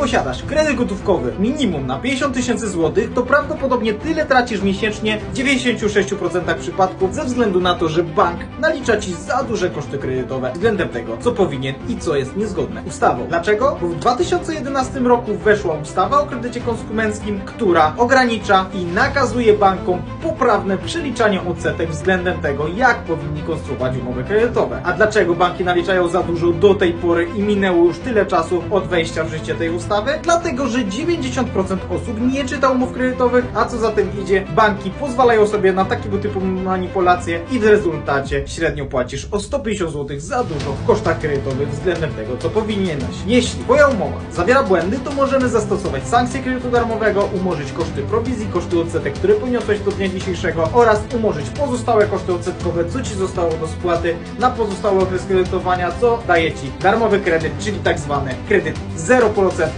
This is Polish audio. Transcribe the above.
posiadasz kredyt gotówkowy minimum na 50 tysięcy złotych, to prawdopodobnie tyle tracisz miesięcznie w 96% przypadków ze względu na to, że bank nalicza ci za duże koszty kredytowe względem tego, co powinien i co jest niezgodne ustawą. Dlaczego? Bo w 2011 roku weszła ustawa o kredycie konsumenckim, która ogranicza i nakazuje bankom poprawne przeliczanie odsetek względem tego, jak powinni konstruować umowy kredytowe. A dlaczego banki naliczają za dużo do tej pory i minęło już tyle czasu od wejścia w życie tej ustawy? Dlatego, że 90% osób nie czyta umów kredytowych, a co za tym idzie, banki pozwalają sobie na takiego typu manipulacje i w rezultacie średnio płacisz o 150 zł za dużo w kosztach kredytowych względem tego, co powinieneś. Jeśli twoja umowa zawiera błędy, to możemy zastosować sankcje kredytu darmowego, umorzyć koszty prowizji, koszty odsetek, które poniosłeś do dnia dzisiejszego oraz umorzyć pozostałe koszty odsetkowe, co ci zostało do spłaty na pozostały okres kredytowania, co daje ci darmowy kredyt, czyli tak zwany kredyt 0%.